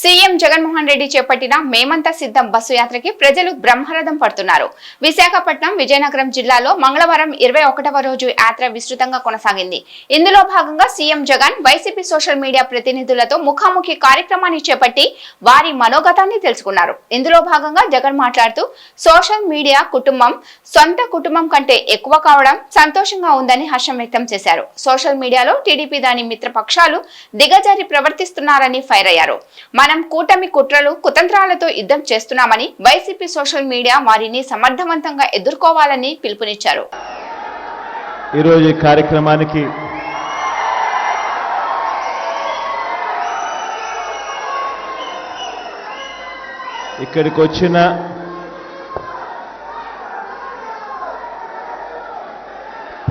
CM Jaganmohan Reddy చేపట్టిన మేమంతా సిద్ధం బస్సు యాత్రకి ప్రజలు బ్రహ్మరథం పడుతున్నారు. విశాఖపట్నం విజయనగరం జిల్లాలో మంగళవారం ఇరవై ఒకటవ రోజు యాత్ర విస్తృతంగా కొనసాగింది. ఇందులో భాగంగా CM Jagan YCP social media ప్రతినిధులతో ముఖాముఖి కార్యక్రమాన్ని చేపట్టి వారి మనోగతాన్ని తెలుసుకున్నారు. ఇందులో భాగంగా జగన్ మాట్లాడుతూ సోషల్ మీడియా కుటుంబం సొంత కుటుంబం కంటే ఎక్కువ కావడం సంతోషంగా ఉందని హర్షం వ్యక్తం చేశారు. సోషల్ మీడియాలో టీడీపీ దాని మిత్రపక్షాలు దిగజారి ప్రవర్తిస్తున్నారని ఫైర్ అయ్యారు. మనం కూటమి కుట్రలు కుతంత్రాలతో యుద్ధం చేస్తున్నామని వైసీపీ సోషల్ మీడియా వారిని సమర్థవంతంగా ఎదుర్కోవాలని పిలుపునిచ్చారు. ఈరోజు ఈ కార్యక్రమానికి ఇక్కడికి వచ్చిన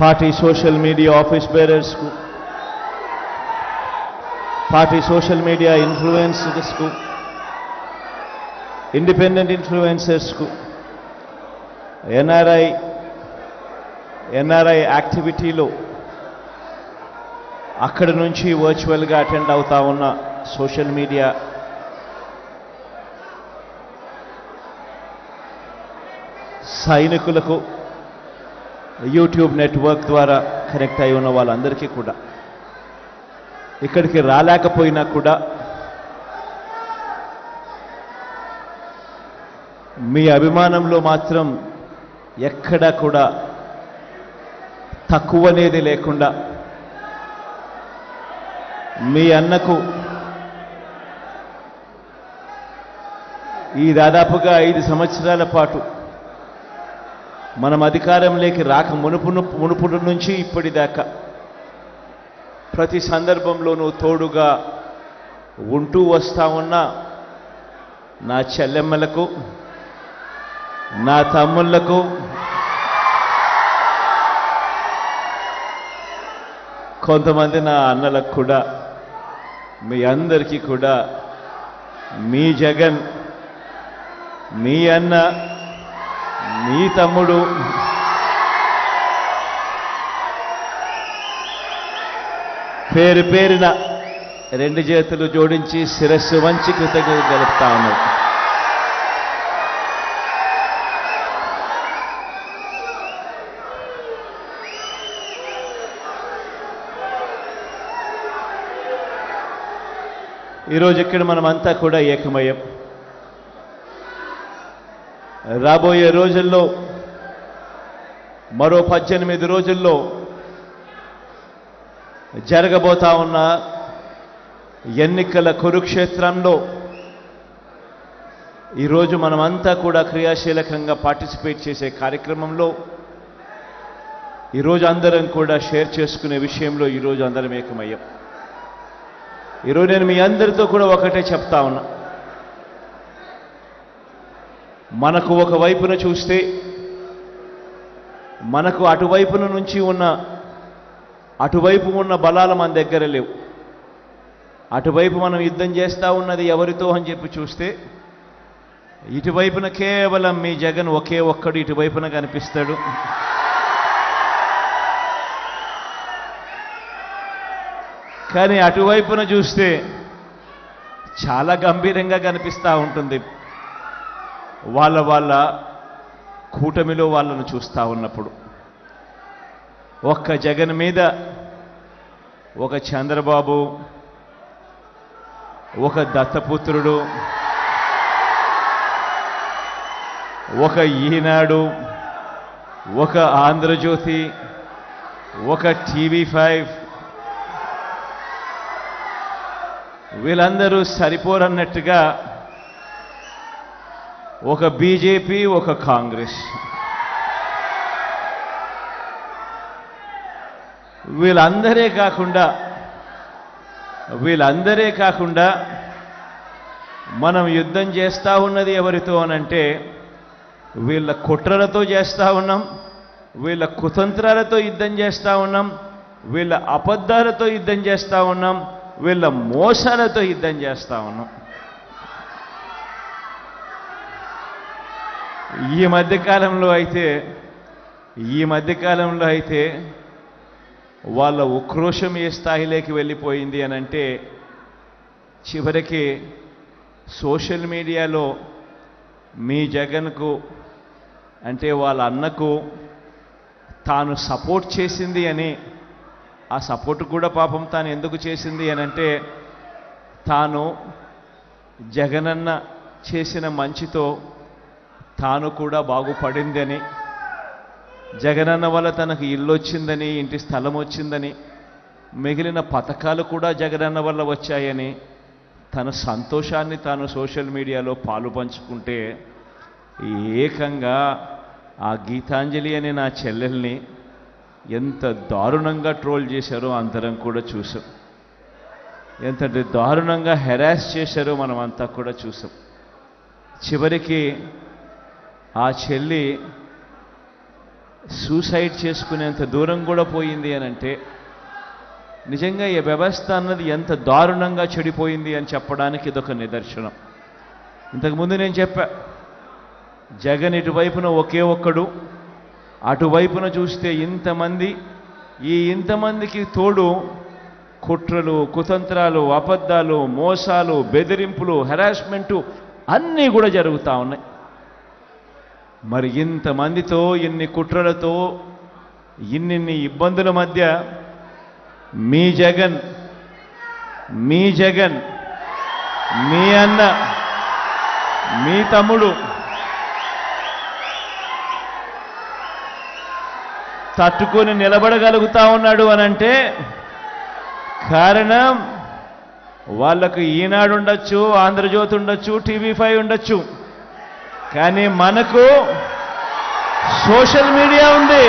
పార్టీ సోషల్ మీడియా ఆఫీస్ బేరర్స్కు పార్టీ సోషల్ మీడియా ఇన్ఫ్లుయెన్సర్స్కు ఇండిపెండెంట్ ఇన్ఫ్లుయెన్సర్స్కు ఎన్ఆర్ఐ ఎన్ఆర్ఐ యాక్టివిటీలో అక్కడి నుంచి వర్చువల్గా అటెండ్ అవుతా ఉన్న సోషల్ మీడియా సైనికులకు యూట్యూబ్ నెట్వర్క్ ద్వారా కనెక్ట్ అయి ఉన్న వాళ్ళందరికీ కూడా ఇక్కడికి రాలేకపోయినా కూడా మీ అభిమానంలో మాత్రం ఎక్కడ కూడా తక్కువనేది లేకుండా మీ అన్నకు ఈ దాదాపుగా ఐదు సంవత్సరాల పాటు మనం అధికారంలోకి రాక మునుపు మునుపుడు నుంచి ఇప్పటిదాకా ప్రతి సందర్భంలోనూ తోడుగా ఉంటూ వస్తా ఉన్న నా చెల్లెమ్మలకు నా తమ్ముళ్ళకు కొంతమంది నా అన్నలకు కూడా మీ అందరికీ కూడా మీ జగన్ మీ అన్న మీ తమ్ముడు పేరు పేరిన రెండు చేతులు జోడించి శిరస్సు వంచి కృతజ్ఞత తెలుపుతా ఉన్నాడు ఈరోజు ఇక్కడ మనమంతా కూడా ఏకమయం రాబోయే రోజుల్లో మరో పద్దెనిమిది రోజుల్లో జరగబోతా ఉన్న ఎన్నికల కురుక్షేత్రంలో ఈరోజు మనమంతా కూడా క్రియాశీలకంగా పార్టిసిపేట్ చేసే కార్యక్రమంలో ఈరోజు అందరం కూడా షేర్ చేసుకునే విషయంలో ఈరోజు అందరం ఏకమయ్యాం. ఈరోజు నేను మీ అందరితో కూడా ఒకటే చెప్తా ఉన్నా. మనకు ఒక వైపున చూస్తే మనకు అటువైపున నుంచి ఉన్న అటువైపు ఉన్న బలాలు మన దగ్గర లేవు. అటువైపు మనం యుద్ధం చేస్తూ ఉన్నది ఎవరితో అని చెప్పి చూస్తే ఇటువైపున కేవలం మీ జగన్ ఒకే ఒక్కడు ఇటువైపున కనిపిస్తాడు. కానీ అటువైపున చూస్తే చాలా గంభీరంగా కనిపిస్తూ ఉంటుంది. వాళ్ళ వాళ్ళ కూటమిలో వాళ్ళను చూస్తూ ఉన్నప్పుడు. ఒక్క జగన్ మీద ఒక చంద్రబాబు ఒక దత్తపుత్రుడు ఒక ఈనాడు ఒక ఆంధ్రజ్యోతి ఒక టీవీ ఫైవ్. వీళ్ళందరూ సరిపోరన్నట్టుగా ఒక బీజేపీ ఒక కాంగ్రెస్. వీళ్ళందరే కాకుండా వీళ్ళందరే కాకుండా మనం యుద్ధం చేస్తూ ఉన్నది ఎవరితో అనంటే వీళ్ళ కుట్రలతో చేస్తూ ఉన్నాం వీళ్ళ కుతంత్రాలతో యుద్ధం చేస్తూ ఉన్నాం వీళ్ళ అబద్ధాలతో యుద్ధం చేస్తూ ఉన్నాం వీళ్ళ మోసాలతో యుద్ధం చేస్తూ ఉన్నాం. ఈ మధ్యకాలంలో అయితే ఈ మధ్యకాలంలో అయితే వాళ్ళ ఉక్రోషం ఏ స్థాయిలోకి వెళ్ళిపోయింది అని అంటే చివరికి సోషల్ మీడియాలో మీ జగన్కు అంటే వాళ్ళ అన్నకు తాను సపోర్ట్ చేసింది అని ఆ సపోర్ట్ కూడా పాపం తాను ఎందుకు చేసింది అని అంటే తాను జగనన్న చేసిన మంచితో తాను కూడా బాగుపడిందని జగనన్న వల్ల తనకు ఇల్లు వచ్చిందని ఇంటి స్థలం వచ్చిందని మిగిలిన పథకాలు కూడా జగనన్న వల్ల వచ్చాయని తన సంతోషాన్ని తాను సోషల్ మీడియాలో పాలు పంచుకుంటే ఏకంగా ఆ గీతాంజలి అనే నా చెల్లెల్ని ఎంత దారుణంగా ట్రోల్ చేశారో అందరం కూడా చూసాం. ఎంత దారుణంగా హెరాస్ చేశారో మనం అంతా కూడా చూసాం. చివరికి ఆ చెల్లి సూసైడ్ చేసుకునేంత దూరం కూడా పోయింది అని అంటే నిజంగా ఈ వ్యవస్థ అన్నది ఎంత దారుణంగా చెడిపోయింది అని చెప్పడానికి ఇదొక నిదర్శనం. ఇంతకుముందు నేను చెప్పా జగన్ ఇటువైపున ఒకే ఒక్కడు అటువైపున చూస్తే ఇంతమంది ఈ ఇంతమందికి తోడు కుట్రలు కుతంత్రాలు అబద్ధాలు మోసాలు బెదిరింపులు హెరాస్మెంటు అన్నీ కూడా జరుగుతూ ఉన్నాయి. మరి ఇంతమందితో ఇన్ని కుట్రలతో ఇన్నిన్ని ఇబ్బందుల మధ్య మీ జగన్ మీ జగన్ మీ అన్న మీ తమ్ముడు తట్టుకొని నిలబడగలుగుతా ఉన్నాడు అనంటే కారణం వాళ్ళకు ఈనాడు ఉండొచ్చు ఆంధ్రజ్యోతి ఉండొచ్చు టీవీ ఫైవ్ ఉండొచ్చు. కానీ మనకు సోషల్ మీడియా ఉంది.